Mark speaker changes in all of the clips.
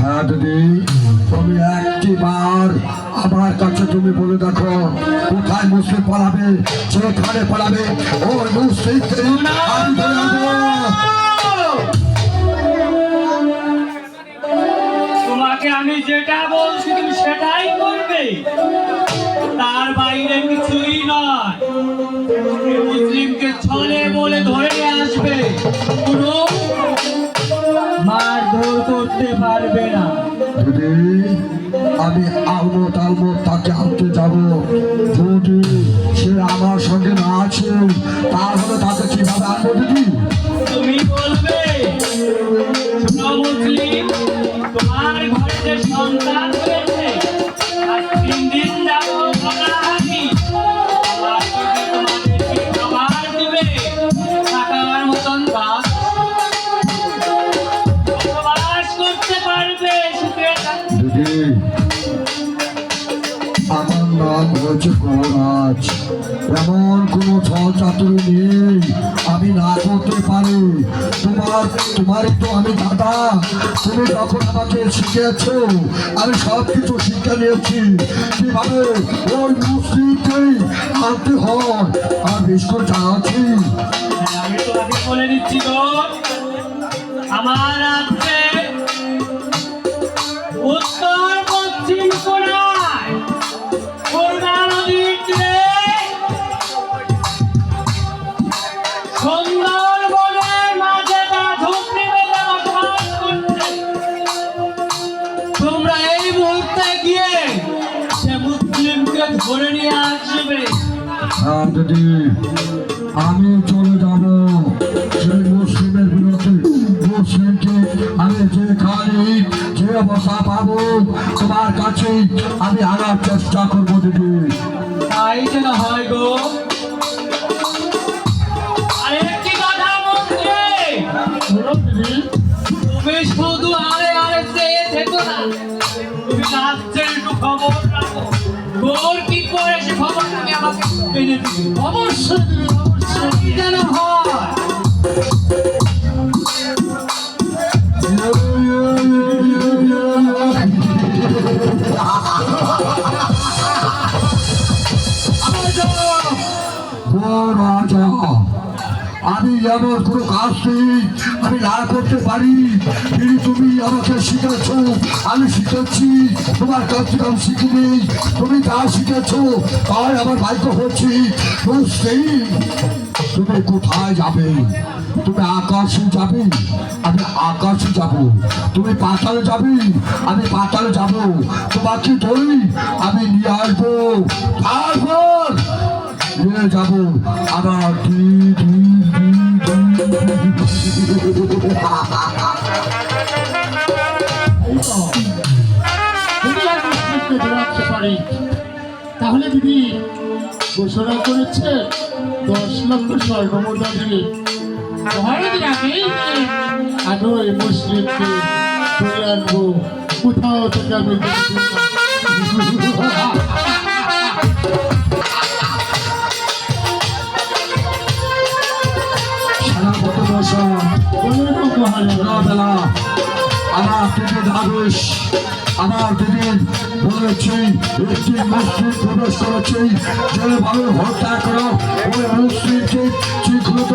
Speaker 1: হ্যাঁ
Speaker 2: দিদি। তুমি একটি বার আমার কাছে তুমি বলে দেখো, কোথায় মুসলিম পালাবে, যেখানে পালাবে, ওই মুসলিমকে আমি
Speaker 1: যেটা বলছি, তুমি সেটাই করবে। তার বাইরে কিছুই
Speaker 2: আমি আলবো টালবো তাকে আনতে যাব। যদি সে আমার সঙ্গে না আছে তাহলে তাকে কীভাবে আনব দিদি
Speaker 1: তুমি বলবে তোমার ঘরে সন্তান
Speaker 2: নাম হচ্ছে গৌরাজ এমন কোনো ছল চাতুরি নেই। আমি না করতে পারি। তোমার তোমারই তো আমি দাদা। তুমি যখন আমাকে শিখিয়েছো আমি সব কিছু শিক্ষা নিয়েছি। কীভাবে ওই মুসলিমকেই আনতে হয়? আর বিস্কুট জানাচ্ছি
Speaker 1: হ্যাঁ, আমি তোমাকে বলে দিচ্ছি আমার
Speaker 2: হ্যাঁ দিদি। আমি চলে যাব। সেই মুসলিমের বিরুদ্ধে, মুসলিমকে আমি যেখানে যে অবস্থা পাবো, তোমার কাছে আমি আনার চেষ্টা করব, দিদি।
Speaker 1: তাই যেন হয় গো। আরেকটি কথা আরে আরে চেয়ে থেকো না। তুমি রাজ্যের একটু খবর গোর কি করে সে খবর তুমি আমাকে এনে দিবে। অবশ্যই অবশ্যই যেন হয়
Speaker 2: রাজা আমি এমন কোনো কাজ নেই। আমি না করতে পারি কিন্তু তুমি আমাকে শিখেছ। আমি শিখেছি। তোমার কাছ থেকে আমি শিখিনি। তুমি যা শিখেছ, তাই আমার বাধ্য হচ্ছি। বুঝতেই তুমি কোথায় যাবে? তুমি আকাশে যাবে? আমি আকাশে যাব। তুমি পাতালে যাবে? আমি পাতালে যাব। তোমাকে ধরি আমি নিয়ে আসব। নিয়ে যাব। আবার ডি
Speaker 3: তাহলে দিদি ঘোষণা করেছে দশ লক্ষ স্বর্ণ মুদ্রা দিবে। মহারাজের আগেই আমি ওই মুসলিমকে ধরে আনব। কোথাও থেকে আমি বলুন তো মহারাজ
Speaker 2: বেলা আমার দিদির আদেশ আমার দিদির বলেছি একটি মসজিদ প্রবেশ করেছি যেভাবে হত্যা করো, ওই মসজিদকে চিহ্নিত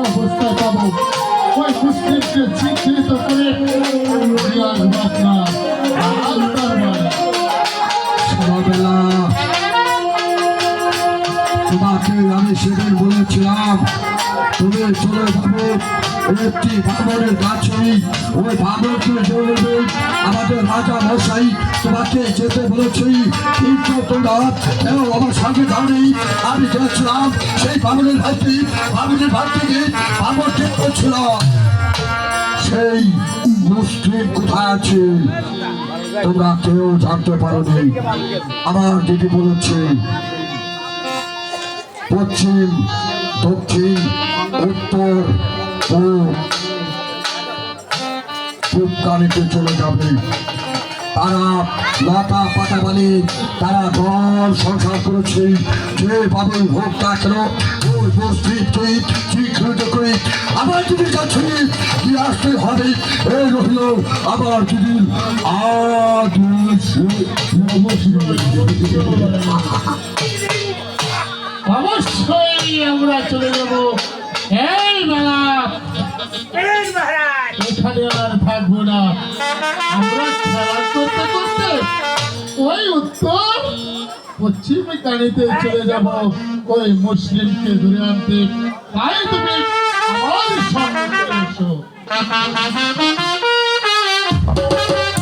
Speaker 3: অবস্থায় ওই মুসলিমকে চিহ্নিত করে
Speaker 2: সকালবেলা তোমাকে আমি সেদিন বলেছিলাম তুমি চলে যাবে। একটি বাবরের কাছে ওই বাবরকে বলবে আমাদের রাজা মশাই, তোমাকে যেতে বলেছি। কিন্তু তোমরা কেন আমার সঙ্গে যাওনি? আমি গেছিলাম সেই বাবরের ভাইটি বাবরের ভাই থেকে বাবর ঠিক করছিলাম। সেই মুসলিম কোথায় আছে? তোমরা কেউ জানতে পারোনি। আমার দিদি বলেছে, পশ্চিম, দক্ষিণ, উত্তর পূব পূব কালিতে চলে যাবে। তারা লতা বলে, তারা দল সংসার করেছে। যে বাবু হোক না কেন করে, আবার যদি যাচ্ছে, কি আসতে হবে? এই রহিল, আবার যদি আদেশ
Speaker 3: অবশ্যই আমরা চলে যাব। পশ্চিমে গাড়িতে চলে যাব ওই মুসলিমকে ধরে আনতে। তাই তুমি আমার সঙ্গে এসো।